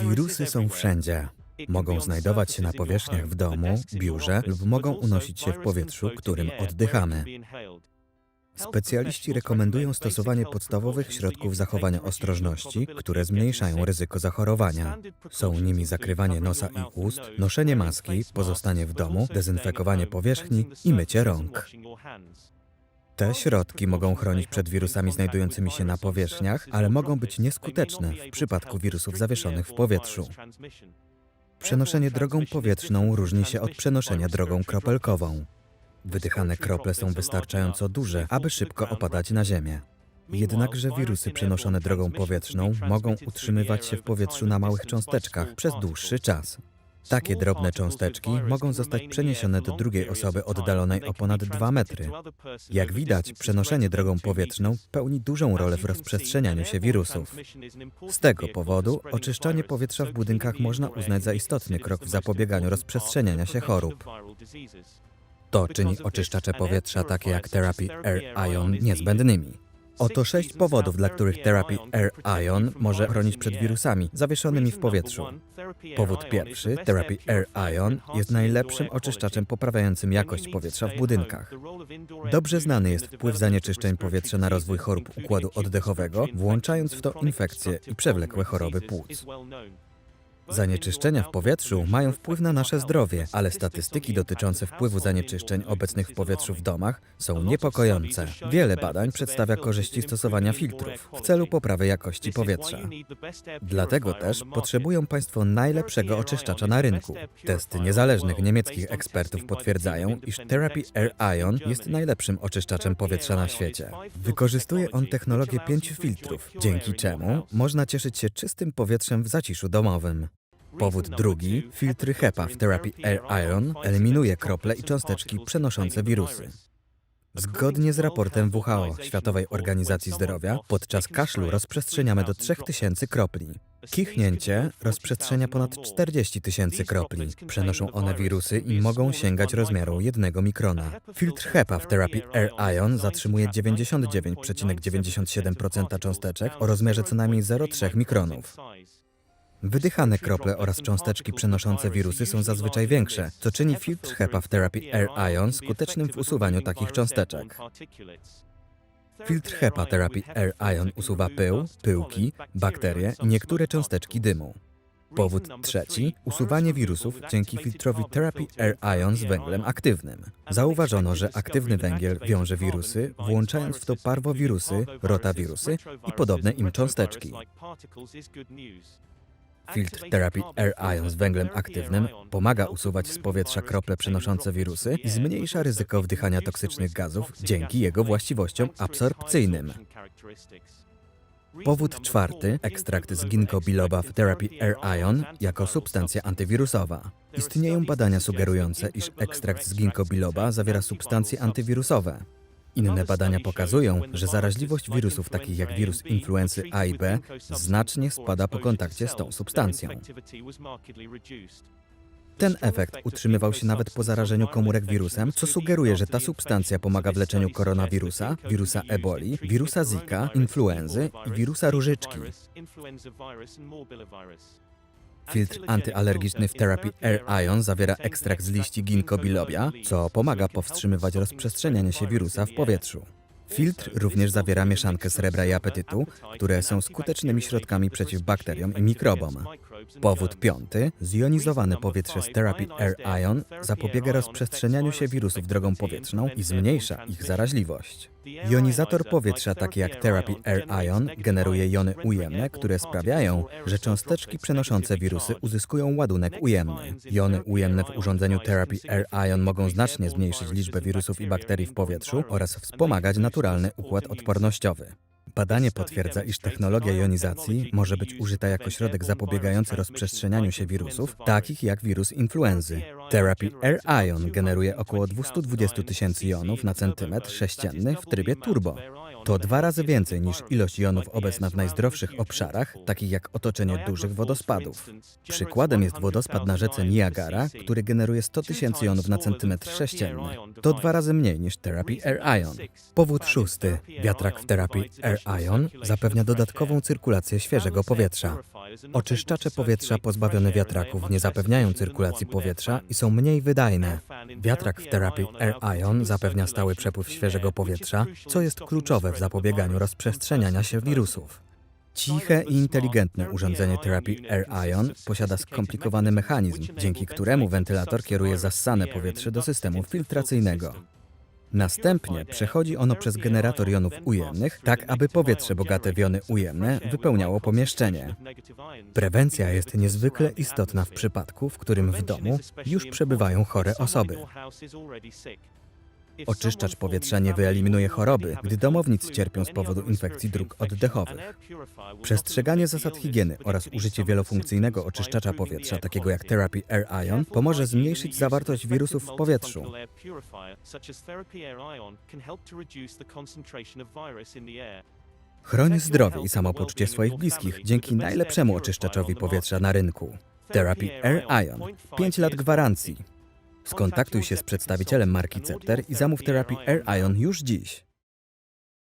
Wirusy są wszędzie. Mogą znajdować się na powierzchniach w domu, biurze lub mogą unosić się w powietrzu, którym oddychamy. Specjaliści rekomendują stosowanie podstawowych środków zachowania ostrożności, które zmniejszają ryzyko zachorowania. Są nimi zakrywanie nosa i ust, noszenie maski, pozostanie w domu, dezynfekowanie powierzchni i mycie rąk. Te środki mogą chronić przed wirusami znajdującymi się na powierzchniach, ale mogą być nieskuteczne w przypadku wirusów zawieszonych w powietrzu. Przenoszenie drogą powietrzną różni się od przenoszenia drogą kropelkową. Wydychane krople są wystarczająco duże, aby szybko opadać na ziemię. Jednakże wirusy przenoszone drogą powietrzną mogą utrzymywać się w powietrzu na małych cząsteczkach przez dłuższy czas. Takie drobne cząsteczki mogą zostać przeniesione do drugiej osoby oddalonej o ponad 2 metry. Jak widać, przenoszenie drogą powietrzną pełni dużą rolę w rozprzestrzenianiu się wirusów. Z tego powodu oczyszczanie powietrza w budynkach można uznać za istotny krok w zapobieganiu rozprzestrzeniania się chorób. To czyni oczyszczacze powietrza takie jak Therapy Air Ion niezbędnymi. Oto sześć powodów, dla których Therapy Air Ion może chronić przed wirusami zawieszonymi w powietrzu. Powód pierwszy, Therapy Air Ion jest najlepszym oczyszczaczem poprawiającym jakość powietrza w budynkach. Dobrze znany jest wpływ zanieczyszczeń powietrza na rozwój chorób układu oddechowego, włączając w to infekcje i przewlekłe choroby płuc. Zanieczyszczenia w powietrzu mają wpływ na nasze zdrowie, ale statystyki dotyczące wpływu zanieczyszczeń obecnych w powietrzu w domach są niepokojące. Wiele badań przedstawia korzyści stosowania filtrów w celu poprawy jakości powietrza. Dlatego też potrzebują Państwo najlepszego oczyszczacza na rynku. Testy niezależnych niemieckich ekspertów potwierdzają, iż Therapy Air Ion jest najlepszym oczyszczaczem powietrza na świecie. Wykorzystuje on technologię pięciu filtrów, dzięki czemu można cieszyć się czystym powietrzem w zaciszu domowym. Powód drugi, filtry HEPA w Therapy Air Ion eliminuje krople i cząsteczki przenoszące wirusy. Zgodnie z raportem WHO, Światowej Organizacji Zdrowia, podczas kaszlu rozprzestrzeniamy do 3000 kropli. Kichnięcie rozprzestrzenia ponad 40 tysięcy kropli. Przenoszą one wirusy i mogą sięgać rozmiaru 1 mikrona. Filtr HEPA w Therapy Air Ion zatrzymuje 99,97% cząsteczek o rozmiarze co najmniej 0,3 mikronów. Wydychane krople oraz cząsteczki przenoszące wirusy są zazwyczaj większe, co czyni filtr HEPA w Therapy Air Ion skutecznym w usuwaniu takich cząsteczek. Filtr HEPA Therapy Air Ion usuwa pył, pyłki, bakterie i niektóre cząsteczki dymu. Powód trzeci, usuwanie wirusów dzięki filtrowi Therapy Air Ion z węglem aktywnym. Zauważono, że aktywny węgiel wiąże wirusy, włączając w to parwowirusy, rotawirusy i podobne im cząsteczki. Filtr Therapy Air Ion z węglem aktywnym pomaga usuwać z powietrza krople przenoszące wirusy i zmniejsza ryzyko wdychania toksycznych gazów dzięki jego właściwościom absorpcyjnym. Powód czwarty, ekstrakt z ginkgo biloba w Therapy Air Ion jako substancja antywirusowa. Istnieją badania sugerujące, iż ekstrakt z ginkgo biloba zawiera substancje antywirusowe. Inne badania pokazują, że zaraźliwość wirusów takich jak wirus influenzy A i B znacznie spada po kontakcie z tą substancją. Ten efekt utrzymywał się nawet po zarażeniu komórek wirusem, co sugeruje, że ta substancja pomaga w leczeniu koronawirusa, wirusa eboli, wirusa Zika, influenzy i wirusa różyczki. Filtr antyalergiczny w Therapy Air Ion zawiera ekstrakt z liści ginkgo bilobia, co pomaga powstrzymywać rozprzestrzenianie się wirusa w powietrzu. Filtr również zawiera mieszankę srebra i apetytu, które są skutecznymi środkami przeciw bakteriom i mikrobom. Powód piąty, zjonizowane powietrze z Therapy Air Ion zapobiega rozprzestrzenianiu się wirusów drogą powietrzną i zmniejsza ich zaraźliwość. Jonizator powietrza, taki jak Therapy Air Ion, generuje jony ujemne, które sprawiają, że cząsteczki przenoszące wirusy uzyskują ładunek ujemny. Jony ujemne w urządzeniu Therapy Air Ion mogą znacznie zmniejszyć liczbę wirusów i bakterii w powietrzu oraz wspomagać naturalny układ odpornościowy. Badanie potwierdza, iż technologia jonizacji może być użyta jako środek zapobiegający rozprzestrzenianianiu się wirusów, takich jak wirus influenzy. Therapy Air Ion generuje około 220 tysięcy jonów na centymetr sześcienny w trybie turbo. To dwa razy więcej niż ilość jonów obecna w najzdrowszych obszarach, takich jak otoczenie dużych wodospadów. Przykładem jest wodospad na rzece Niagara, który generuje 100 tysięcy jonów na centymetr sześcienny. To dwa razy mniej niż Therapy Air Ion. Powód szósty. Wiatrak w Therapy Air Ion zapewnia dodatkową cyrkulację świeżego powietrza. Oczyszczacze powietrza pozbawione wiatraków nie zapewniają cyrkulacji powietrza i są mniej wydajne. Wiatrak w terapii Air Ion zapewnia stały przepływ świeżego powietrza, co jest kluczowe w zapobieganiu rozprzestrzeniania się wirusów. Ciche i inteligentne urządzenie terapii Air Ion posiada skomplikowany mechanizm, dzięki któremu wentylator kieruje zassane powietrze do systemu filtracyjnego. Następnie przechodzi ono przez generator jonów ujemnych, tak aby powietrze bogate w jony ujemne wypełniało pomieszczenie. Prewencja jest niezwykle istotna w przypadku, w którym w domu już przebywają chore osoby. Oczyszczacz powietrza nie wyeliminuje choroby, gdy domownicy cierpią z powodu infekcji dróg oddechowych. Przestrzeganie zasad higieny oraz użycie wielofunkcyjnego oczyszczacza powietrza, takiego jak Therapy Air Ion, pomoże zmniejszyć zawartość wirusów w powietrzu. Chroń zdrowie i samopoczucie swoich bliskich dzięki najlepszemu oczyszczaczowi powietrza na rynku. Therapy Air Ion. 5 lat gwarancji. Skontaktuj się z przedstawicielem marki Cepter i zamów Therapy Air Ion już dziś.